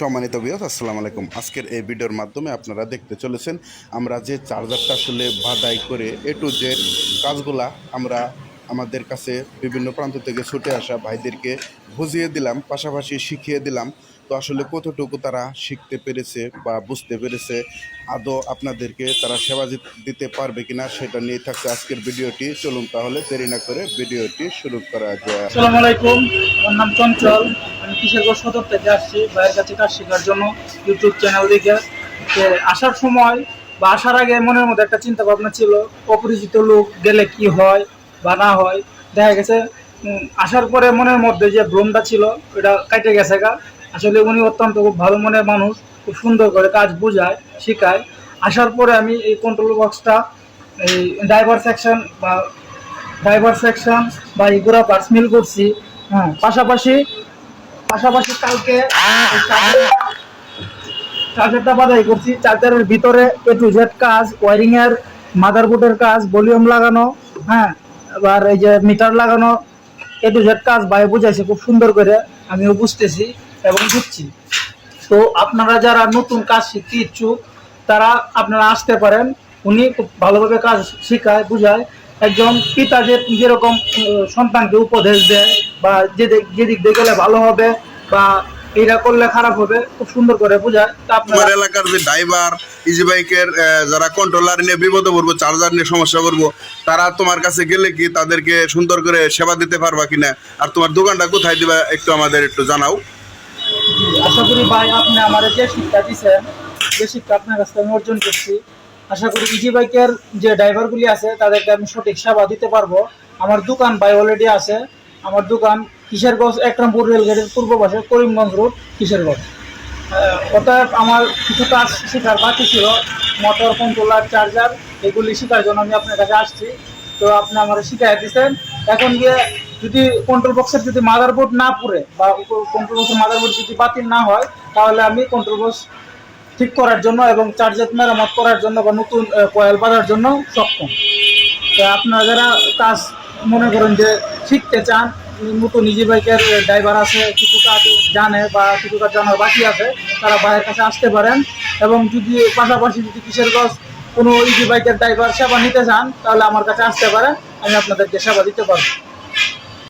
সম্মানিত বিয়স আসসালামু আলাইকুম। আজকের এই ভিডিওর মাধ্যমে আপনারা দেখতে চলেছেন, আমরা যে চার্জারটা আসলে বাদাই করে এ টু জেড কাজগুলা আমরা আমাদের কাছে বিভিন্ন প্রান্ত থেকে ছুটে আসা ভাইদেরকে বুঝিয়ে দিলাম, পাশাপাশি শিখিয়ে দিলাম। তো আসলে কতটুকু তারা শিখতে পেরেছে বা বুঝতে পেরেছে, আদৌ আপনাদেরকে তারা সেবা দিতে পারবে কিনা সেটা নিয়ে থাকছে আজকের ভিডিওটি। চলুন তাহলে দেরি না করে ভিডিওটি শুরু করা যায় আসসালামু আলাইকুম, আমার নাম চঞ্চল। আমি কিশোরগঞ্জ সদর থেকে আসছি ভাইয়ের কাছে কাজ শেখার জন্য ইউটিউব চ্যানেল দেখে। আসার সময় বা আসার আগে মনের মধ্যে একটা চিন্তা ভাবনা ছিল, অপরিচিত লোক গেলে কি হয় বা না হয়। দেখা গেছে আসার পরে মনের মধ্যে যে ভ্রমটা ছিল, ওটা কেটে গেছে গা। আসলে উনি অত্যন্ত খুব ভালো মনের মানুষ, খুব সুন্দর করে কাজ বোঝায়, শেখায়। আসার পরে আমি এই কন্ট্রোল বক্সটা এই ড্রাইভার সেকশন বা ড্রাইভার সেকশন বা এগুলো পার্টস মিল করছি। হ্যাঁ পাশাপাশি পাশাপাশি কালকে চার্জারটা বাদাই করছি, চার্জারের ভিতরে এ টু জেড কাজ ওয়ারিং এর মাদারবোর্ডের কাজ ভলিউম লাগানো হ্যাঁ এবার এই যে মিটার লাগানো এ টু জেড কাজ ভাই বুঝাইছে, খুব সুন্দর করে। আমিও বুঝতেছি। এবং দিচ্ছি। তো আপনারা যারা নতুন কাজ শিখতে ইচ্ছুক, তারা আপনারা আসতে পারেন। উনি খুব ভালোভাবে কাজ শেখায়, বুঝায়। একজন পিতা যে যেরকম সন্তানকে উপদেশ দেয় বা যেদিক যেদিক দিয়ে গেলে ভালো হবে বা এটা করলে খারাপ হবে, খুব সুন্দর করে বুঝায়। আপনারা এলাকার যে ড্রাইভার ইজি বাইকের যারা কন্ট্রোলার নিয়ে বিপদে পড়ব চার্জার নিয়ে সমস্যা করব, তারা তোমার কাছে গেলে কি তাদেরকে সুন্দর করে সেবা দিতে পারবা কিনা? আর তোমার দোকানটা কোথায় দিবা, একটু আমাদের একটু জানাও। আশা করি ভাই আপনি আমার যে শিক্ষা দিচ্ছেন যে শিক্ষা আপনার কাছ থেকে আমি অর্জন করছি, আশা করি ইজি বাইকের যে ড্রাইভারগুলি আছে, তাদেরকে আমি সঠিক সেবা দিতে পারব। আমার দোকান ভাই অলরেডি আছে। আমার দোকান কিশোরগঞ্জ, একরামপুর রেলগেটের পূর্ব পাশে করিমগঞ্জ রোড, কিশোরগঞ্জ। অতএব আমার কিছু কাজ শেখার বাকি ছিল। মোটর, কন্ট্রোলার চার্জার এগুলি শেখার জন্য আমি আপনার কাছে আসছি। তো আপনি আমার শিখাই দিচ্ছেন এখন গিয়ে যদি কন্ট্রোল বক্সের যদি মাদারবোর্ড না পুড়ে বা কন্ট্রোল বক্সের মাদারবোর্ড যদি বাতিল না হয়, তাহলে আমি কন্ট্রোল বক্স ঠিক করার জন্য এবং চার্জার মেরামত করার জন্য বা নতুন কয়েল বাঁধার জন্য সক্ষম। তো আপনারা যারা কাজ মনে করেন যে শিখতে চান নতুন ইজি বাইকের ড্রাইভার আছে, কিছু কাজ জানে বা কিছু কাজ জানার বাকি আছে, তারা বাইরের কাছে আসতে পারেন এবং যদি পাশাপাশি যদি কিসের কিশোরগঞ্জ কোনো ইজি বাইকের ড্রাইভার সেবা নিতে চান, তাহলে আমার কাছে আসতে পারে আমি আপনাদেরকে সেবা দিতে পারব।